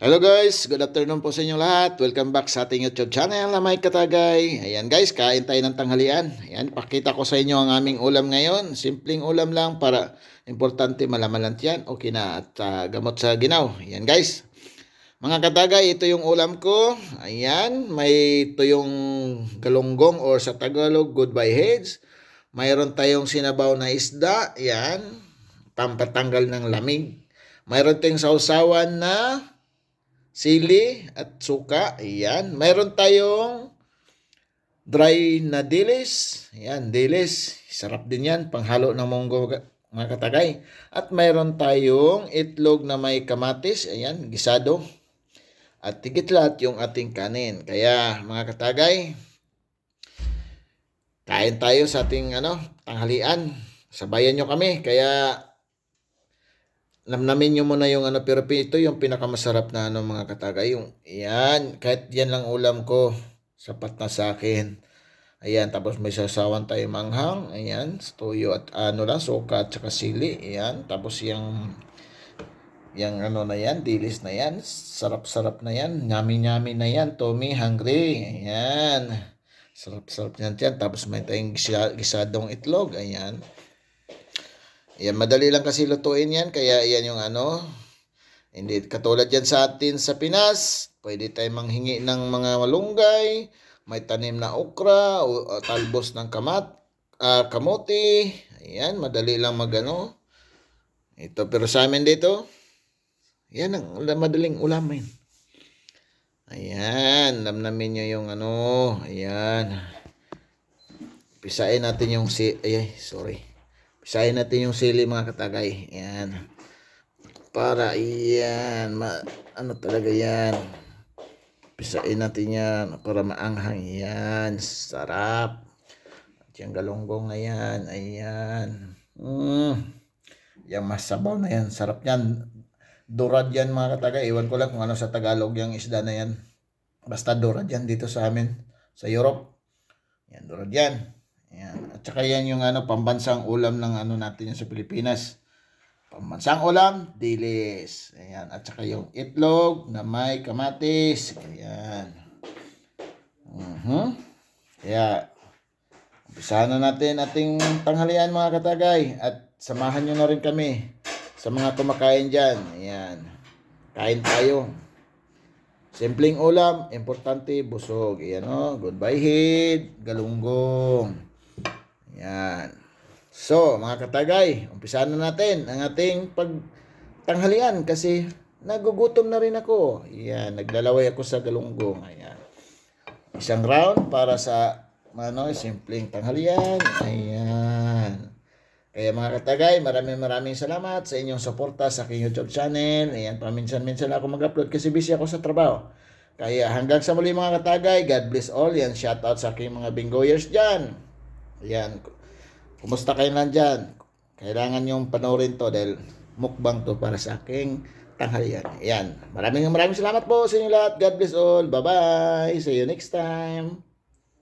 Hello guys, good afternoon po sa inyo lahat. Welcome back sa ating YouTube channel na may katagay. Ayan guys, kain tayo ng tanghalian. Ayan, pakita ko sa inyo ang aming ulam ngayon. Simpleng ulam lang para importante malaman lang yan. Okay na at ah, gamot sa ginaw. Ayan guys. Mga katagay, ito yung ulam ko. Ayan, may ito yung galunggong or sa Tagalog, goodbye heads. Mayroon tayong sinabaw na isda. Ayan, pampatanggal ng lamig. Mayroon tayong sausawan na sili at suka. Ayan. Mayroon tayong dry na dilis. Ayan, dilis. Sarap din yan. Panghalo ng munggo mga katagay. At mayroon tayong itlog na may kamatis. Ayan, gisado. At tigit lahat yung ating kanin. Kaya mga katagay, kain tayo sa ating ano, tanghalian. Sabayan nyo kami. Kaya namnamin nyo muna yung ano, pero ito yung pinakamasarap na ano mga katagay. Yung, yan, kahit yan lang ulam ko, sapat na sa akin. Ayan, tapos may sasawan tayo manghang. Ayan, toyo at ano lang, suka at saka sili. Ayan, tapos yung, yung ano na yan, dilis na yan. Sarap-sarap na yan. Nyami-nyami na yan. Tommy, hungry. Ayan. Sarap-sarap yan yan. Tapos may tayong gisa- gisadong itlog. Ayan. Yan, madali lang kasi lutuin yan. Kaya yan yung ano. Hindi katulad yan sa atin sa Pinas. Pwede tayo manghingi ng mga malunggay. May tanim na okra. O, talbos ng kamat, ah, kamote. Ayan, madali lang magano. Ito, pero sa amin dito, yan ang madaling ulamin. Ayan, namnamin nyo yung ano. Ayan. Pisain natin yung si... Ay, sorry. Pisahin natin yung sili mga katagay. Yan. Para yan. Ma, ano talaga yan. Pisain natin yan. Para maanghang yan. Sarap. At yung galunggong na yan. Ayan. Mm. Yung masabaw na yan. Sarap yan. Durad yan mga katagay. Iwan ko lang kung ano sa Tagalog yung isda na yan. Basta durad yan dito sa amin. Sa Europe. Yan, durad yan. Ayan. At saka yan yung ano, pambansang ulam ng ano natin yan sa Pilipinas. Pambansang ulam, dilis. Ayan. At saka yung itlog na may kamatis. Ayan. Mhm. Kaya, umpisahan na natin ating tanghalian mga katagay. At samahan nyo na rin kami sa mga kumakain dyan. Ayan. Kain tayo. Simpleng ulam, importante, busog. Ayan o, goodbye head, galunggong. Yan. So, mga katagay, umpisahan na natin ang ating pagtanghalian kasi nagugutom na rin ako. Yan, naglalaway ako sa galunggong. Ayan. Isang round para sa ano, simpleng tanghalian. Ayan. Kaya mga katagay, maraming maraming salamat sa inyong suporta sa aking YouTube channel. Ayan, paminsan-minsan ako mag-upload kasi busy ako sa trabaho. Kaya hanggang sa muli mga katagay, God bless all. Yan, shout out sa aking mga bingoyers dyan. Ayan. Kumusta kayo nandyan? Kailangan yung panoorin to dahil mukbang to para sa aking tanghalian. Ayan. Maraming maraming salamat po sa inyo lahat. God bless all. Bye-bye. See you next time.